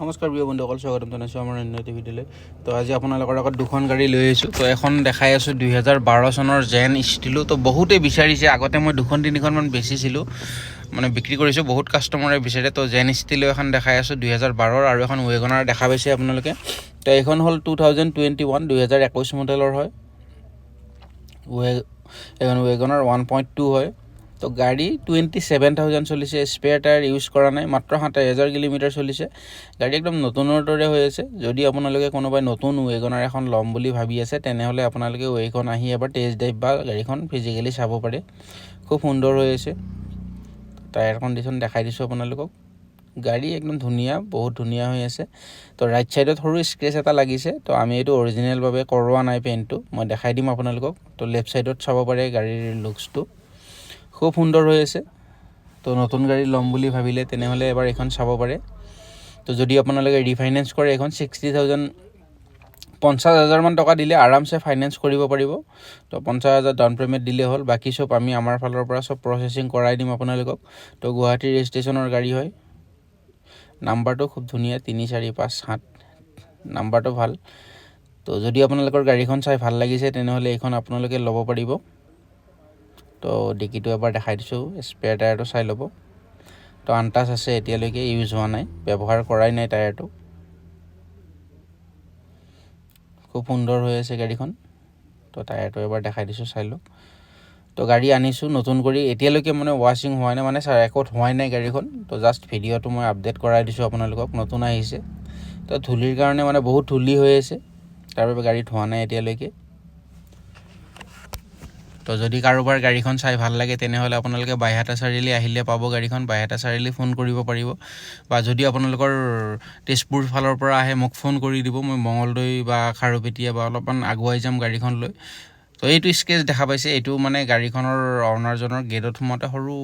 নমস্কাৰ প্ৰিয় বন্ধুসকল, স্বাগতম জনাইছোঁ আমাৰ অন্য এটি ভিডিঅ'লৈ। তো আজি আপোনালোকৰ আগত দুখন গাড়ী লৈ আহিছোঁ। তো এখন দেখাই আছোঁ দুহেজাৰ বাৰ চনৰ জেন ষ্টিলো। তো বহুতেই বিচাৰিছে, আগতে মই দুখন, তিনিখনমান বেচিছিলোঁ। মানে বিক্ৰী কৰিছোঁ, বহুত কাষ্টমাৰে বিচাৰে। তো জেন ষ্টিলো এখন দেখাই আছোঁ দুহেজাৰ বাৰৰ আৰু এখন ৱেগনাৰ দেখা পাইছে আপোনালোকে। তো এইখন হ'ল টু থাউজেণ্ড টুৱেণ্টি ওৱান দুহেজাৰ একৈছ মডেলৰ হয়। ৱে এখন ৱেগনাৰ ওৱান পইণ্ট টু হয়। তো গাড়ী টুৱেণ্টি ছেভেন থাউজেণ্ড চলিছে স্পেয়াৰ টায়াৰ ইউজ কৰা নাই, মাত্ৰ সাতাইছ হাজাৰ কিলোমিটাৰ চলিছে। গাড়ী একদম নতুনৰ দৰে হৈ আছে। যদি আপোনালোকে কোনোবাই নতুন ৱেগনাৰ এখন ল'ম বুলি ভাবি আছে, তেনেহ'লে আপোনালোকে ৱেখন আহি এবাৰ টেষ্ট ড্ৰাইভ বা গাড়ীখন ফিজিকেলি চাব পাৰে। খুব সুন্দৰ হৈ আছে। টায়াৰ কণ্ডিশ্যন দেখাই দিছোঁ আপোনালোকক। গাড়ী একদম ধুনীয়া, বহুত ধুনীয়া হৈ আছে। তো ৰাইট ছাইডত সৰু স্ক্ৰেচ এটা লাগিছে। তো আমি এইটো অৰিজিনেলভাৱে কৰোৱা নাই পেইণ্টটো মই দেখাই দিম আপোনালোকক। তো লেফ্ট ছাইডত চাব পাৰে গাড়ীৰ লুকছটো খুব সুন্দৰ হৈ আছে। তো নতুন গাড়ী ল'ম বুলি ভাবিলে তেনেহ'লে এবাৰ এইখন চাব পাৰে। তো যদি আপোনালোকে ৰিফাইনেন্স কৰে এইখন ছিক্সটি থাউজেণ্ড পঞ্চাছ হাজাৰমান টকা দিলে আৰামছে ফাইনেন্স কৰিব পাৰিব। তো পঞ্চাছ হাজাৰ ডাউন পে'মেণ্ট দিলে হ'ল। বাকী চব আমি আমাৰ ফালৰ পৰা চব প্ৰচেচিং কৰাই দিম আপোনালোকক। তো গুৱাহাটী ৰেজিষ্ট্ৰেশ্যনৰ গাড়ী হয়। নাম্বাৰটো খুব ধুনীয়া, তিনি, চাৰি, পাঁচ, সাত। নাম্বাৰটো ভালো। তো যদি আপোনালোকৰ গাড়ীখন চাই ভালো লাগিছে, তেনেহ'লে এইখন আপোনালোকে ল'ব পাৰিব। তো ডিকিটো এবাৰ দেখাই দিছোঁ স্পেয়াৰ টায়াৰটো চাই ল'ব। তো আনটাচ আছে এতিয়ালৈকে ইউজ হোৱা নাই, ব্যৱহাৰ কৰাই নাই টায়াৰটো খুব সুন্দৰ হৈ আছে গাড়ীখন। তো টায়াৰটো এবাৰ দেখাই দিছোঁ, চাই লওক। তো গাড়ী আনিছোঁ, নতুন কৰি, এতিয়ালৈকে মানে ৱাশ্বিং হোৱা নাই মানে একত হোৱাই নাই গাড়ীখন। তো জাষ্ট ভিডিঅ'টো মই আপডেট কৰাই দিছোঁ আপোনালোকক, নতুন আহিছে। তো ধূলিৰ কাৰণে মানে বহুত ধূলি হৈ আছে, তাৰ বাবে গাড়ী ধোৱা নাই এতিয়ালৈকে। তো যদি কাৰোবাৰ গাড়ীখন চাই ভালো লাগে, তেনেহ'লে আপোনালোকে বাইহাটা চাৰিআলি আহিলে পাব গাড়ীখন। বাইহাটা চাৰিআলি ফোন কৰিব পাৰিব। বা যদি আপোনালোকৰ তেজপুৰ ফালৰ পৰা আহে, মোক ফোন কৰি দিব। মই মঙলদৈ বা খাৰুপেটীয়া বা অলপমান আগুৱাই যাম গাড়ীখন লৈ। তো এইটো স্কেচ দেখা পাইছে। এইটো মানে গাড়ীখনৰ অনাৰজনৰ গেটত সোমাওঁতে সৰু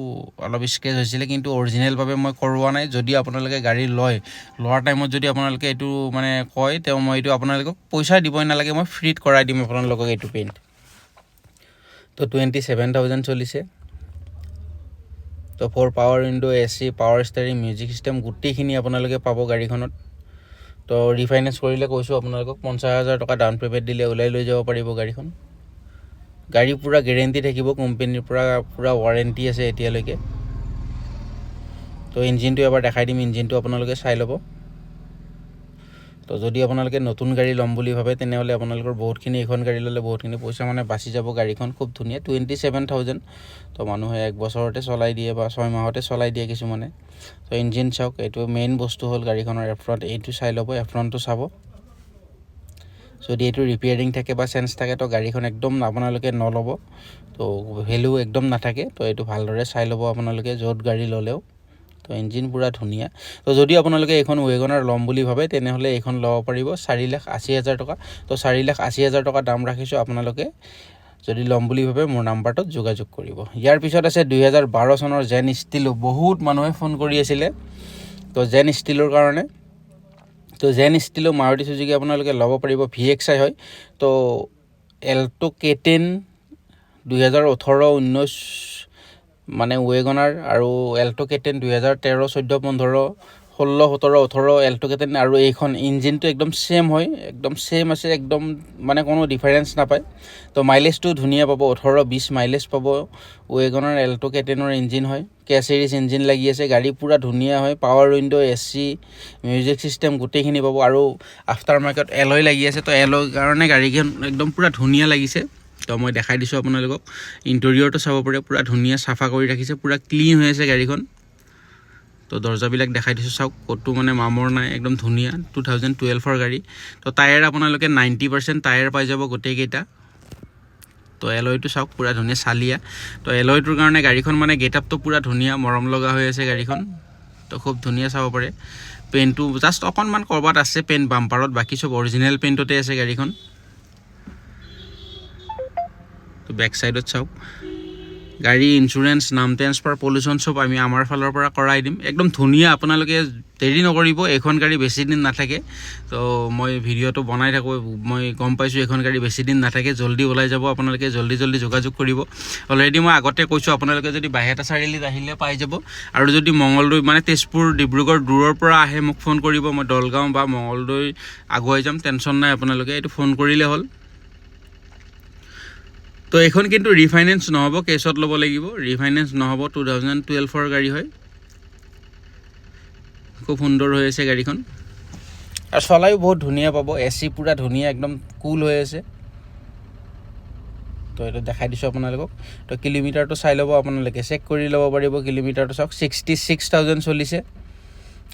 অলপ স্কেচ হৈছিলে, কিন্তু অৰিজিনেলভাৱে মই কৰোৱা নাই। যদি আপোনালোকে গাড়ী লয়, লোৱাৰ টাইমত যদি আপোনালোকে এইটো মানে কয়, তেওঁ মই এইটো আপোনালোকক পইচা দিবই নালাগে। মই ফ্ৰীত কৰাই দিম আপোনালোকক এইটো পেইণ্ট তো টুৱেণ্টি ছেভেন থাউজেণ্ড চলিছে তো four power window' A C power steering music system গোটেইখিনি আপোনালোকে পাব গাড়ীখনত। তো ৰিফাইনেন্স কৰিলে কৈছোঁ আপোনালোকক পঞ্চাছ হাজাৰ টকা ডাউন পে'মেণ্ট দিলে ওলাই লৈ যাব পাৰিব গাড়ীখন। গাড়ী পূৰা গেৰেণ্টি থাকিব কোম্পেনীৰ পৰা, পূৰা ৱাৰেণ্টি আছে এতিয়ালৈকে। তো ইঞ্জিনটো এবাৰ দেখাই দিম ইঞ্জিনটো আপোনালোকে চাই ল'ব। তো যদি আপোনালোকে নতুন গাড়ী ল'ম বুলি ভাবে, তেনেহ'লে আপোনালোকৰ বহুতখিনি এইখন গাড়ী ল'লে বহুতখিনি পইচা মানে বাচি যাব গাড়ীখন, খুব ধুনীয়া টুৱেণ্টি ছেভেন থাউজেণ্ড তো মানুহে এক বছৰতে চলাই দিয়ে বা ছয় মাহতে চলাই দিয়ে কিছুমানে। তো ইঞ্জিন চাওক, এইটো মেইন বস্তু হ'ল গাড়ীখনৰ এফ্ৰণ্ট এইটো চাই ল'ব এফ্ৰণ্টটো চাব। যদি এইটো ৰিপেয়াৰিং থাকে বা চেঞ্জ থাকে, তো গাড়ীখন একদম আপোনালোকে নল'ব। তো ভেলু একদম নাথাকে, তো এইটো ভালদৰে চাই ল'ব আপোনালোকে, য'ত গাড়ী ল'লেও। তো ইঞ্জিন পূৰা ধুনীয়া। তো যদি আপোনালোকে এইখন ৱেগনাৰ ল'ম বুলি ভাবে, তেনেহ'লে এইখন ল'ব পাৰিব। চাৰি লাখ আশী হাজাৰ টকা। তো চাৰি লাখ আশী হাজাৰ টকা দাম ৰাখিছোঁ আপোনালোকে। যদি ল'ম বুলি ভাবে, মোৰ নাম্বাৰটোত যোগাযোগ কৰিব। ইয়াৰ পিছত আছে দুহেজাৰ বাৰ চনৰ জেন ষ্টিলো বহুত মানুহে ফোন কৰি আছিলে। তো জেন ষ্টিলৰ কাৰণে। তো জেন ষ্টিলো মাৰুতি চুজুকি আপোনালোকে ল'ব পাৰিব। ভি এক্স আই হয়। তো এল্টো কে টেন দুহেজাৰ ওঠৰ ঊনৈছ মানে ৱেগনাৰ আৰু এল্টো কে টেন দুহেজাৰ তেৰ, চৈধ্য, পোন্ধৰ, ষোল্ল, সোতৰ, ওঠৰ এল্টো কে আৰু এইখন ইঞ্জিনটো একদম ছেম হয়, একদম ছেম আছে, একদম মানে কোনো ডিফাৰেঞ্চ নাপায়। তো মাইলেজটো ধুনীয়া পাব, ওঠৰ বিছ মাইলেজ পাব। ৱেগনাৰ এল্টো কে টেনৰ ইঞ্জিন হয় কে চিৰিজ ইঞ্জিন লাগি আছে, গাড়ী পূৰা ধুনীয়া হয় power window' A C music system গোটেইখিনি পাব আৰু আফটাৰ মাৰ্কেট এলয় লাগি আছে, তো এলয়ৰ কাৰণে গাড়ীখন একদম পূৰা ধুনীয়া লাগিছে। তো মই দেখাই দিছোঁ আপোনালোকক। ইণ্টেৰিয়ৰটো চাব পাৰে, পূৰা ধুনীয়া চাফা কৰি ৰাখিছে, পূৰা ক্লিন হৈ আছে গাড়ীখন। তো দৰ্জাবিলাক দেখাই দিছোঁ, চাওক, ক'তো মানে মামৰ নাই, একদম ধুনীয়া টু থাউজেণ্ড টুৱেলভৰ গাড়ী। তো টায়াৰ আপোনালোকে নাইণ্টি পাৰ্চেণ্ট টায়াৰ পাই যাব গোটেইকেইটা। তো এলয়টো চাওক, পূৰা ধুনীয়া চালিয়া। তো এলয়টোৰ কাৰণে গাড়ীখন মানে গেট আপটো পূৰা ধুনীয়া মৰম লগা হৈ আছে গাড়ীখন। তো খুব ধুনীয়া চাব পাৰে। পেইণ্টটো জাষ্ট অকণমান ক'ৰবাত আছে পেইণ্ট বাম্পাৰত বাকী চব অৰিজিনেল পেইণ্টতে আছে গাড়ীখন। বেক চাইডত চাওক। গাড়ী ইঞ্চুৰেঞ্চ নাম ট্ৰেন্সফাৰ পলিউশ্যন চব আমি আমাৰ ফালৰ পৰা কৰাই দিম। একদম ধুনীয়া আপোনালোকে দেৰি নকৰিব, এইখন গাড়ী বেছি দিন নাথাকে। তো মই ভিডিঅ'টো বনাই থাকোঁ, মই গম পাইছোঁ এইখন গাড়ী বেছি দিন নাথাকে, জল্দি ওলাই যাব আপোনালোকে, জল্দি জল্দি যোগাযোগ কৰিব। অলৰেডি মই আগতে কৈছোঁ, আপোনালোকে যদি বাহিৰটা চাৰিআলিত আহিলে পাই যাব। আৰু যদি মঙলদৈ মানে তেজপুৰ, ডিব্ৰুগড় দূৰৰ পৰা আহে মোক ফোন কৰিব, মই দলগাঁও বা মঙলদৈ আগুৱাই যাম টেনশ্যন নাই আপোনালোকে, এইটো ফোন কৰিলে হ'ল। তো এইখন কিন্তু ৰিফাইনেন্স নহ'ব কেছত ল'ব লাগিব। ৰিফাইনেন্স নহ'ব টু থাউজেণ্ড টুৱেলভৰ গাড়ী হয়। খুব সুন্দৰ হৈ আছে গাড়ীখন। আৰু চলায়ো বহুত ধুনীয়া পাব এ চি পূৰা ধুনীয়া, একদম কুল হৈ আছে। তো এইটো দেখাই দিছোঁ আপোনালোকক। তো কিলোমিটাৰটো চাই ল'ব আপোনালোকে চেক কৰি ল'ব পাৰিব কিলোমিটাৰটো। চাওক ছিক্সটি ছিক্স থাউজেণ্ড চলিছে।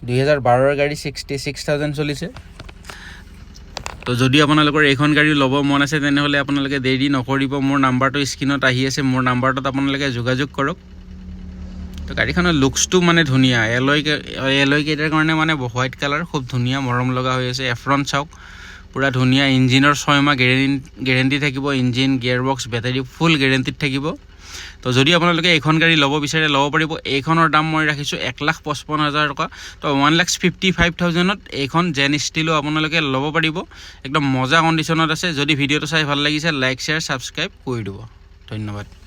দুহেজাৰ বাৰৰ গাড়ী ছিক্সটি ছিক্স থাউজেণ্ড চলিছে। তো যদি আপোনালোকৰ এইখন গাড়ী ল'ব মন আছে, তেনেহ'লে আপোনালোকে দেৰি নকৰিব। মোৰ নাম্বাৰটো স্ক্ৰীণত আহি আছে, মোৰ নাম্বাৰটোত আপোনালোকে যোগাযোগ কৰক। তো গাড়ীখনৰ লুকছটো মানে ধুনীয়া। এলয় এলয় কেইটাৰ কাৰণে মানে হোৱাইট কালাৰ, খুব ধুনীয়া, মৰম লগা হৈ আছে। এফ্ৰণ্ট চাওক, পূৰা ধুনীয়া ইঞ্জিনৰ ছয়মাহ গেৰেণ্টি গেৰেণ্টি থাকিব। Engine gear box battery, full গেৰেণ্টিত থাকিব। তো যদি আপোনালোকে এইখন গাড়ী ল'ব বিচাৰে, ল'ব পাৰিব। এইখনৰ দাম মই ৰাখিছোঁ এক লাখ পঁচপন্ন হাজাৰ টকা। তো ওৱান লাখ ফিফটি ফাইভ থাউজেণ্ডত এইখন জেন ষ্টিলো আপোনালোকে ল'ব পাৰিব। একদম মজা কণ্ডিশ্যনত আছে। যদি ভিডিঅ'টো চাই ভালো লাগিছে, লাইক, শ্বেয়াৰ, ছাবস্ক্ৰাইব কৰি দিব। ধন্যবাদ।